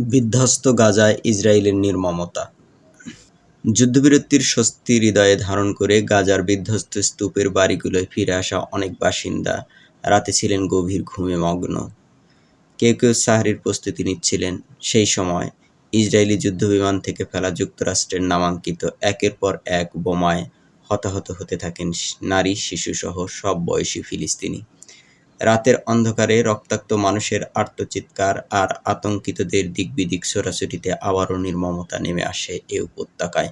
বিধ্বস্ত গাজায় ইসরায়েলের নির্মমতা। যুদ্ধবিরতির স্বস্তি হৃদয়ে ধারণ করে গাজার বিধ্বস্ত স্তূপের বাড়িগুলোয় ফিরে আসা অনেক বাসিন্দা রাতে ছিলেন গভীর ঘুমে মগ্ন। কেউ কেউ সাহরির প্রস্তুতি নিচ্ছিলেন। সেই সময় ইসরায়েলি যুদ্ধবিমান থেকে ফেলা যুক্তরাষ্ট্রের নামাঙ্কিত একের পর এক বোমায় হতাহত হতে থাকেন নারী, শিশুসহ সব বয়সী ফিলিস্তিনি। রাতের অন্ধকারে রক্তাক্ত মানুষের আর্তচিৎকার আর আতঙ্কিতদের দিকবিদিক ছোটাছুটিতে আবারও নির্মমতা নেমে আসে এ উপত্যকায়।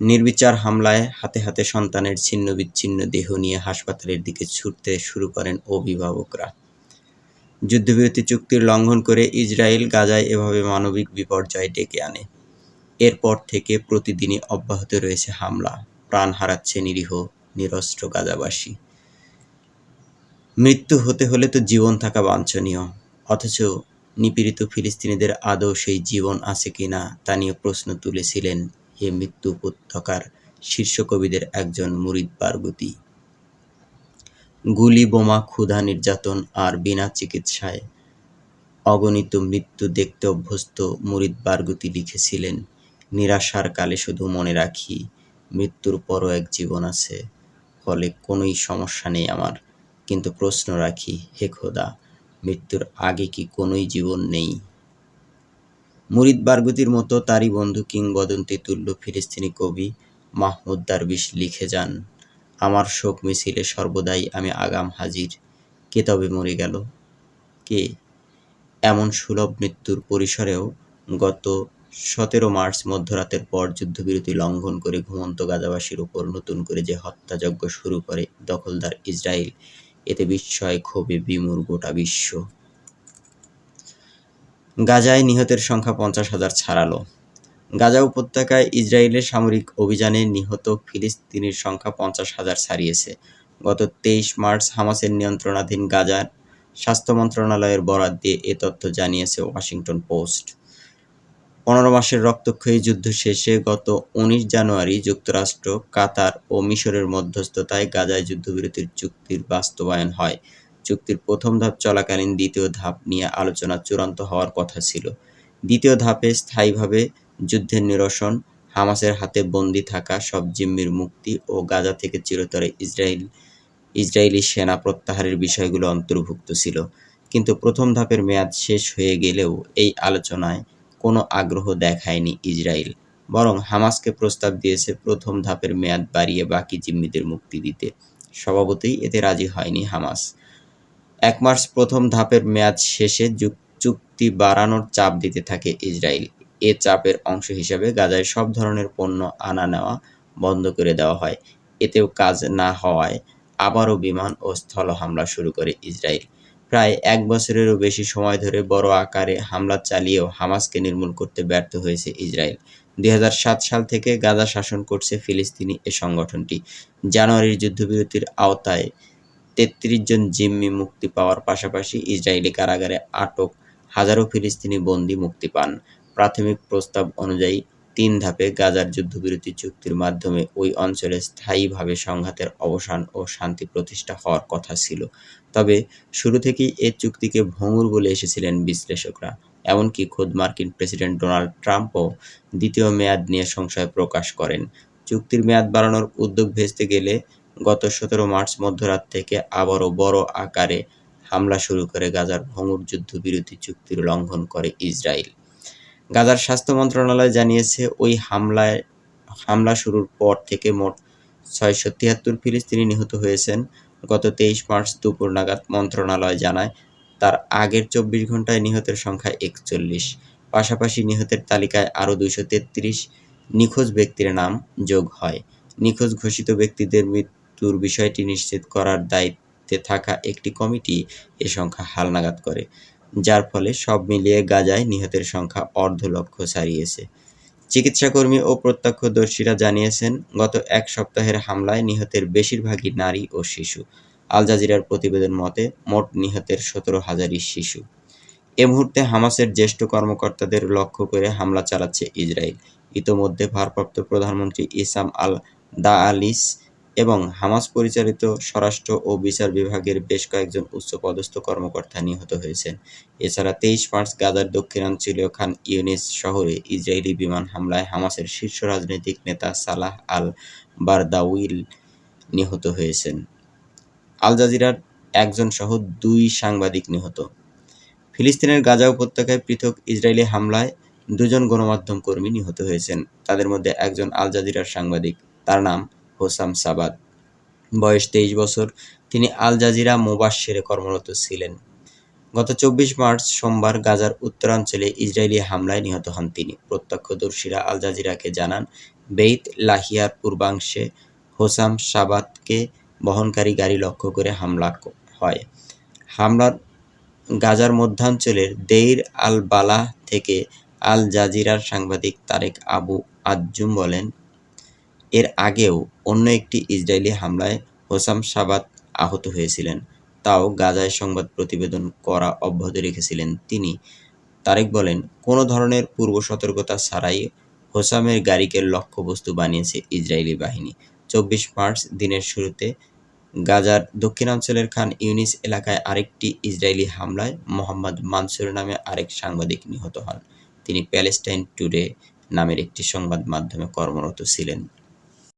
নির্বিচার হামলায় হাতে হাতে সন্তানের ছিন্ন বিচ্ছিন্ন দেহ নিয়ে হাসপাতালের দিকে ছুটতে শুরু করেন অভিভাবকরা। যুদ্ধবিরতি চুক্তির লঙ্ঘন করে ইসরায়েল গাজায় এভাবে মানবিক বিপর্যয় ডেকে আনে। এরপর থেকে প্রতিদিনই অব্যাহত রয়েছে হামলা। প্রাণ হারাচ্ছে নিরীহ, নিরস্ত্র গাজাবাসী। মৃত্যু হতে হলে তো জীবন থাকা বাঞ্ছনীয়। অথচ নিপীড়িত ফিলিস্তিনিদের আদৌ সেই জীবন আছে কিনা তা নিয়ে প্রশ্ন তুলেছিলেন এ মৃত্যু উপত্যকার শীর্ষ কবিদের একজন মুরিদ বারগুতি গুলি, বোমা, ক্ষুধা, নির্যাতন আর বিনা চিকিৎসায় অগণিত মৃত্যু দেখতে অভ্যস্ত মুরিদ বারগুতি লিখেছিলেন, নিরাশার কালে শুধু মনে রাখি, মৃত্যুর পরও এক জীবন আছে, ফলে কোনোই সমস্যা নেই আমার। কিন্তু প্রশ্ন রাখি, হে খোদা, মৃত্যুর আগে কি কোনোই জীবন নেই? মুরিদ বারগুতির মতো তারই বন্ধু কিংবদন্তি তুল্য ফিলিস্তিনি কবি মাহমুদ দারবিশ লিখে যান, আমার শোক মিছিলে সর্বদাই আমি আগাম হাজির। কে তবে মরে গেল? কে? এমন সুলভ মৃত্যুর পরিসরেও গত সতেরো মার্চ মধ্যরাতের পর যুদ্ধবিরতি লঙ্ঘন করে ঘুমন্ত গাজাবাসীর উপর নতুন করে যে হত্যাযজ্ঞ শুরু করে দখলদার ইসরায়েল এতে বিস্ময় ক্ষোভে বিমূর গোটা বিশ্ব। গাজায় নিহতের সংখ্যা পঞ্চাশ হাজার ছাড়ালো। গাজা উপত্যকায় ইসরায়েলের সামরিক অভিযানে নিহত ফিলিস্তিনির সংখ্যা পঞ্চাশ হাজার ছাড়িয়েছে। গত তেইশ মার্চ হামাসের নিয়ন্ত্রণাধীন গাজার স্বাস্থ্য মন্ত্রণালয়ের বরাত দিয়ে এ তথ্য জানিয়েছে ওয়াশিংটন পোস্ট। পনেরো মাসের রক্তক্ষয়ী যুদ্ধ শেষে গত উনিশ জানুয়ারি যুক্তরাষ্ট্র, কাতার ও মিশরের মধ্যস্থতায় গাজায় যুদ্ধবিরতির চুক্তির বাস্তবায়ন হয়। চুক্তির প্রথম ধাপ চলাকালীন দ্বিতীয় ধাপ নিয়ে আলোচনা চূড়ান্ত হওয়ার কথা ছিল। দ্বিতীয় ধাপে স্থায়ীভাবে যুদ্ধের নিরসন, হামাসের হাতে বন্দি থাকা সব জিম্মির মুক্তি ও গাজা থেকে চিরতরে ইসরায়েল, ইসরায়েলি সেনা প্রত্যাহারের বিষয়গুলো অন্তর্ভুক্ত ছিল। কিন্তু প্রথম ধাপের মেয়াদ শেষ হয়ে গেলেও এই আলোচনায় কোনো আগ্রহ দেখায়নি ইসরায়েল, বরং হামাসকে প্রস্তাব দিয়েছে প্রথম ধাপের মেয়াদ বাড়িয়ে বাকি জিম্মিদের মুক্তি দিতে। স্বভাবতই এতে রাজি হয়নি হামাস। এক মার্চ প্রথম ধাপের মেয়াদ শেষে চুক্তি বাড়ানোর চাপ দিতে থাকে ইসরায়েল। এ চাপের অংশ হিসেবে গাজায় সব ধরনের পণ্য আনা নেওয়া বন্ধ করে দেওয়া হয়। এতেও কাজ না হওয়ায় আবারও বিমান ও স্থল হামলা শুরু করে ইসরায়েল। প্রায় এক বছরেরও বেশি সময় ধরে বড় আকারে হামলা চালিয়েও হামাসকে নির্মূল করতে ব্যর্থ হয়েছে ইসরায়েল। দুই সাল থেকে গাজা শাসন করছে ফিলিস্তিনি এ সংগঠনটি। জানুয়ারির যুদ্ধবিরতির আওতায় তেত্রিশ জন জিম্মি মুক্তি পাওয়ার পাশাপাশি ইসরায়েলি কারাগারে আটক হাজারো ফিলিস্তিনি বন্দী মুক্তি পান। প্রাথমিক প্রস্তাব অনুযায়ী তিন ধাপে গাজার যুদ্ধবিরতি চুক্তির মাধ্যমে ওই অঞ্চলে স্থায়ীভাবে সংঘাতের অবসান ও শান্তি প্রতিষ্ঠা হওয়ার কথা ছিল। তবে শুরু থেকেই এ চুক্তিকে ভঙ্গুর বলে এসেছিলেন বিশ্লেষকরা। এমনকি খোদ মার্কিন প্রেসিডেন্ট ডোনাল্ড ট্রাম্পও দ্বিতীয় মেয়াদ নিয়ে সংশয় প্রকাশ করেন। চুক্তির মেয়াদ বাড়ানোর উদ্যোগ ভেস্তে গেলে গত সতেরো মার্চ মধ্যরাত থেকে আবারও বড় আকারে হামলা শুরু করে গাজার ভঙ্গুর যুদ্ধবিরতি চুক্তির লঙ্ঘন করে ইসরায়েল। গাজার স্বাস্থ্য মন্ত্রণালয় জানিয়েছে, ওই হামলায়, হামলা শুরুর পর থেকে মোট ছয়শো তিয়াত্তর ফিলিস্তিনি নিহত হয়েছেন। গত তেইশ মার্চ দুপুর নাগাদ মন্ত্রণালয় জানায়, তার আগের চব্বিশ ঘন্টায় নিহতের সংখ্যা একচল্লিশ। পাশাপাশি নিহতের তালিকায় আরও দুইশো তেত্রিশ নিখোঁজ ব্যক্তির নাম যোগ হয়। নিখোঁজ ঘোষিত ব্যক্তিদের মৃত্যুর বিষয়টি নিশ্চিত করার দায়িত্বে থাকা একটি কমিটি এ সংখ্যা হালনাগাদ করে। যার ফলে সব মিলিয়ে গাজায় নিহতের সংখ্যা অর্ধ লক্ষ ছাড়িয়েছে। চিকিৎসাকর্মী ও প্রত্যক্ষদর্শীরা জানিয়েছেন, গত এক সপ্তাহের হামলায় নিহতের বেশিরভাগই নারী ও শিশু। আল জাজিরার প্রতিবেদন মতে, মোট নিহতের সতেরো হাজারই শিশু। এ মুহূর্তে হামাসের জ্যেষ্ঠ কর্মকর্তাদের লক্ষ্য করে হামলা চালাচ্ছে ইসরায়েল। ইতোমধ্যে ভারপ্রাপ্ত প্রধানমন্ত্রী ইসাম আল দা আলিস এবং হামাস পরিচালিত স্বরাষ্ট্র ও বিচার বিভাগের বেশ কয়েকজন উচ্চপদস্থ কর্মকর্তা নিহত হয়েছেন। এছাড়া তেইশ মার্চ গাজার দক্ষিণাঞ্চলীয় খান ইউনিস শহরে ইসরায়েলি বিমান হামলায় হামাসের শীর্ষ রাজনৈতিক নেতা সালাহ আল বারদাউইল নিহত হয়েছেন। আল জাজিরার একজন সহ দুই সাংবাদিক নিহত। ফিলিস্তিনের গাজা উপত্যকায় পৃথক ইসরায়েলি হামলায় দুজন গণমাধ্যম কর্মী নিহত হয়েছেন। তাদের মধ্যে একজন আল জাজিরার সাংবাদিক। তার নাম হোসাম সাবাদ বয়স তেইশ বছর, তিনি আল জাজিরা মোবাশ্বেরে কর্মরত ছিলেন। গত চব্বিশ মার্চ সোমবার গাজার উত্তরাঞ্চলে ইসরায়েলি হামলায় নিহত হন তিনি। প্রত্যক্ষদর্শীরা আল জাজিরাকে জানান, বেইত লাহিয়ার পূর্বাংশে হোসাম সাবাতকে বহনকারী গাড়ি লক্ষ্য করে হামলা হয়। হামলার গাজার মধ্যাঞ্চলের দেইর আল বালাহ থেকে আল জাজিরার সাংবাদিক তারেক আবু আজ্জুম বলেন এর আগেও অন্য একটি ইসরায়েলি হামলায় হোসাম সাবাত আহত হয়েছিলেন। তাও গাজায় সংবাদ প্রতিবেদন করা অব্যাহত রেখেছিলেন তিনি। তারেক বলেন, কোনো ধরনের পূর্ব সতর্কতা ছাড়াই হোসামের গাড়িকে লক্ষ্যবস্তু বানিয়েছে ইসরায়েলি বাহিনী। চব্বিশ মার্চ দিনের শুরুতে গাজার দক্ষিণাঞ্চলের খান ইউনিস এলাকায় আরেকটি ইসরায়েলি হামলায় মোহাম্মদ মানসুর নামে আরেক সাংবাদিক নিহত হন। তিনি প্যালেস্টাইন টুডে নামের একটি সংবাদ মাধ্যমে কর্মরত ছিলেন।